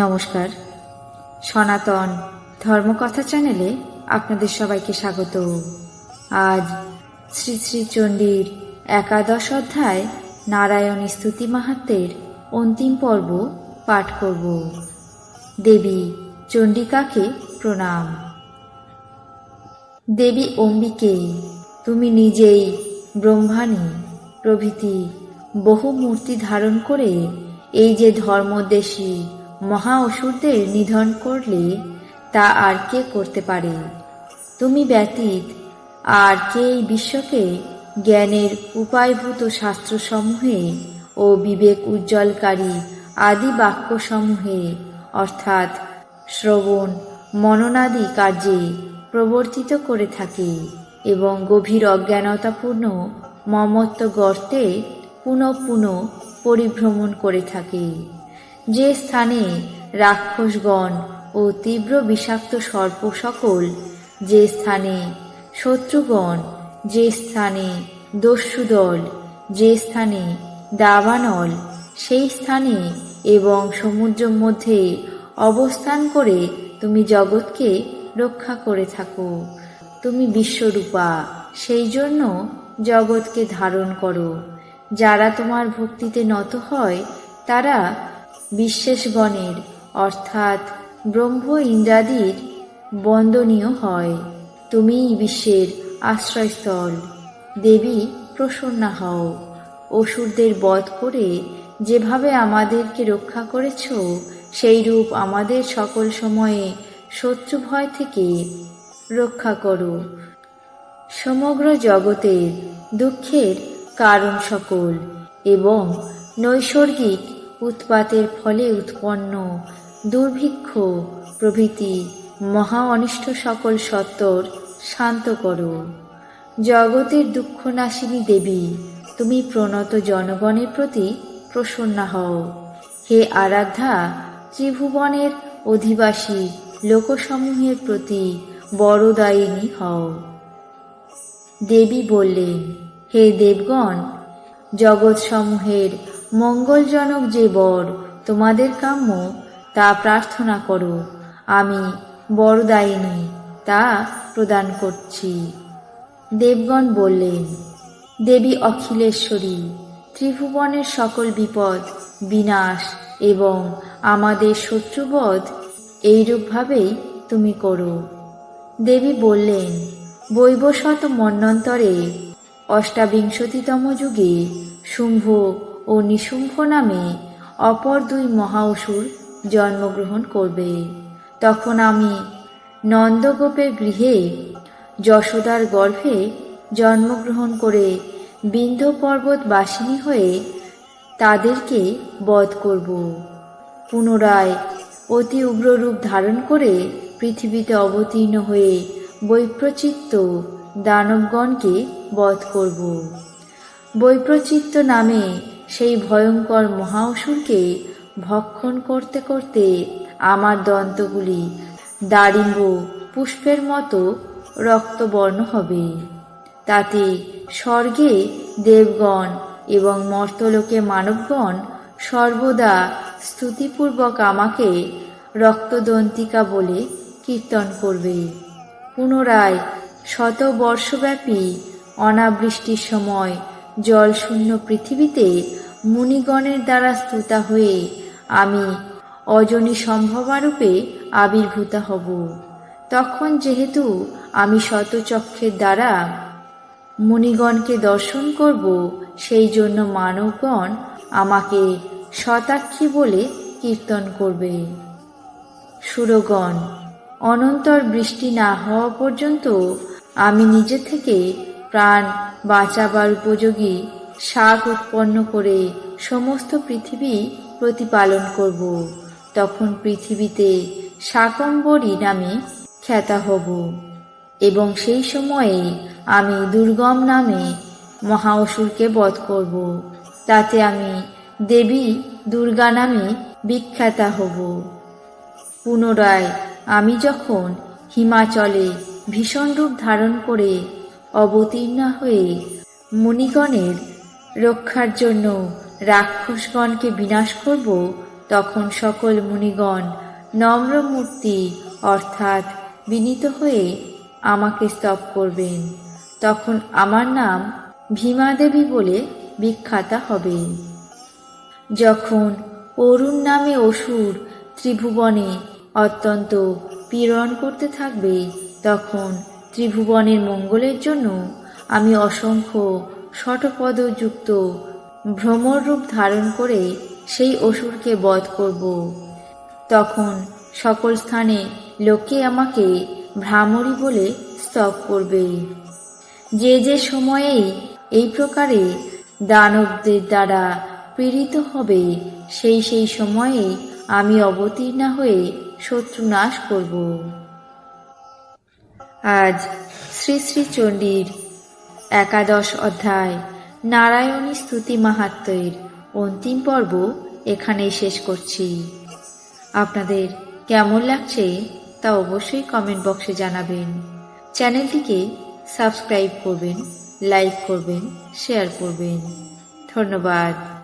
নমস্কার। সনাতন ধর্মকথা চ্যানেলে আপনাদের সবাইকে স্বাগত। আজ শ্রী শ্রী চণ্ডীর একাদশ অধ্যায় নারায়ণ স্তুতি মাহাত্মের অন্তিম পর্ব পাঠ করব। দেবী চণ্ডিকাকে প্রণাম। দেবী অম্বিকে, তুমি নিজেই ব্রহ্মাণী প্রভৃতি বহু মূর্তি ধারণ করে এই যে ধর্মদেশী মহা অসুরদের নিধন করলে তা আর কে করতে পারে? তুমি ব্যতীত আর কে এই বিশ্বকে জ্ঞানের উপায়ভূত শাস্ত্রসমূহে ও বিবেক উজ্জ্বলকারী আদি বাক্যসমূহে, অর্থাৎ শ্রবণ, মননাদি কার্যে প্রবর্তিত করে থাকে এবং গভীর অজ্ঞানতাপূর্ণ মমত্ব গর্তে পুনঃ পুনঃ পরিভ্রমণ করে থাকে। যে স্থানে রাক্ষসগণ ও তীব্র বিষাক্ত সর্প সকল, যে স্থানে শত্রুগণ, যে স্থানে দস্যুদল, যে স্থানে দাবানল, সেই স্থানে এবং সমুদ্রের মধ্যে অবস্থান করে তুমি জগৎকে রক্ষা করে থাকো। তুমি বিশ্বরূপা, সেই জন্য জগৎকে ধারণ করো। যারা তোমার ভক্তিতে নত হয়, তারা বিশ্বাসগণের অর্থাৎ ব্রহ্ম ইন্দ্রাদির বন্দনীয় হয়। তুমিই বিশ্বের আশ্রয়স্থল। দেবী প্রসন্না হও। অসুরদের বধ করে যেভাবে আমাদেরকে রক্ষা করেছ সেই রূপ আমাদের সকল সময়ে শত্রু ভয় থেকে রক্ষা করো। সমগ্র জগতের দুঃখের কারণ সকল এবং নৈসর্গিক উৎপাতের ফলে উৎপন্ন দুর্ভিক্ষ প্রভৃতি মহা অনিষ্ট সকল সত্তর শান্ত করো। জগতের দুঃখনাশিনী দেবী, তুমি প্রণত জনগণের প্রতি প্রসন্না হও। হে আরাধ্যা, ত্রিভুবনের অধিবাসী লোকসমূহের প্রতি বড়দায়িনী হও। দেবী বললেন, হে দেবগণ, জগৎসমূহের মঙ্গলজনক যে বর তোমাদের কাম্য, তা প্রার্থনা করো। আমি বড়দায়িনী তা প্রদান করছি। দেবগণ বললেন, দেবী অখিলেশ্বরী, ত্রিভুবনের সকল বিপদ বিনাশ এবং আমাদের শত্রুবধ এইরূপভাবেই তুমি করো। দেবী বললেন বৈবশত মন্বন্তরে অষ্টাবিংশতিতম যুগে শুম্ভ ও নিশুম্ভ নামে অপর দুই মহা অসুর জন্মগ্রহণ করবে। তখন আমি নন্দগোপের গৃহে যশোদার গর্ভে জন্মগ্রহণ করে বিন্ধ্য পর্বত বাসিনী হয়ে তাদেরকে বধ করব। পুনরায় অতি উগ্র রূপ ধারণ করে পৃথিবীতে অবতীর্ণ হয়ে বৈপ্রচিত্ত দানবগণকে বধ করব। বৈপ্রচিত্ত নামে সেই ভয়ঙ্কর মহাঅসুরকে ভক্ষণ করতে করতে আমার দন্তগুলি দারিম্ব পুষ্পের মতো রক্তবর্ণ হবে। তাতে স্বর্গে দেবগণ এবং মর্তলোকে মানবগণ সর্বদা স্তুতিপূর্বক আমাকে রক্তদন্তিকা বলে কীর্তন করবে। পুনরায় শত বর্ষব্যাপী অনাবৃষ্টির সময় জলশূন্য পৃথিবীতে মুনিগণের দ্বারা স্তুতা হয়ে আমি অজনী সম্ভবারূপে আবির্ভূতা হব। তখন যেহেতু আমি শতচক্ষের দ্বারা মুনিগণকে দর্শন করব, সেই জন্য মানবগণ আমাকে শতাক্ষী বলে কীর্তন করবে। সুরগণ, অনন্তর বৃষ্টি না হওয়া পর্যন্ত আমি নিজে থেকে প্রাণ বাঁচাবার উপযোগী শাক উৎপন্ন করে সমস্ত পৃথিবী প্রতিপালন করব। তখন পৃথিবীতে শাকম্বরী নামে খ্যাতা হব। এবং সেই সময়ে আমি দুর্গম নামে মহা অসুরকে বধ করব। তাতে আমি দেবী দুর্গা নামে বিখ্যাতা হব। পুনরায় আমি যখন হিমাচলে ভীষণ রূপ ধারণ করে অবতীর্ণা হয়ে মুনিগণের রক্ষার জন্য রাক্ষসগণকে বিনাশ করব, তখন সকল মুনিগণ নম্রমূর্তি অর্থাৎ বিনীত হয়ে আমাকে স্তব করবেন। তখন আমার নাম ভীমা দেবী বলে বিখ্যাতা হবে। যখন অরুণ নামে অসুর ত্রিভুবনে অত্যন্ত পীড়ন করতে থাকবে, তখন ত্রিভুবনের মঙ্গলের জন্য আমি অসংখ্য শটপদযুক্ত ভ্রমর রূপ ধারণ করে সেই অসুরকে বধ করব। তখন সকল স্থানে লোকে আমাকে ভ্রামরী বলে স্তব করবে। যে যে সময়েই এই প্রকারে দানবদের দ্বারা পীড়িত হবে, সেই সেই সময়ে আমি অবতীর্ণা হয়ে শত্রু নাশ করব। আজ শ্রী শ্রী চণ্ডীর একাদশ অধ্যায়, নারায়ণী স্তুতি মাহাত্ম্যের অন্তিম পর্ব এখানেই শেষ করছি। আপনাদের কেমন লাগছে তা অবশ্যই কমেন্ট বক্সে জানাবেন। চ্যানেলটিকে সাবস্ক্রাইব করবেন, লাইক করবেন, শেয়ার করবেন। ধন্যবাদ।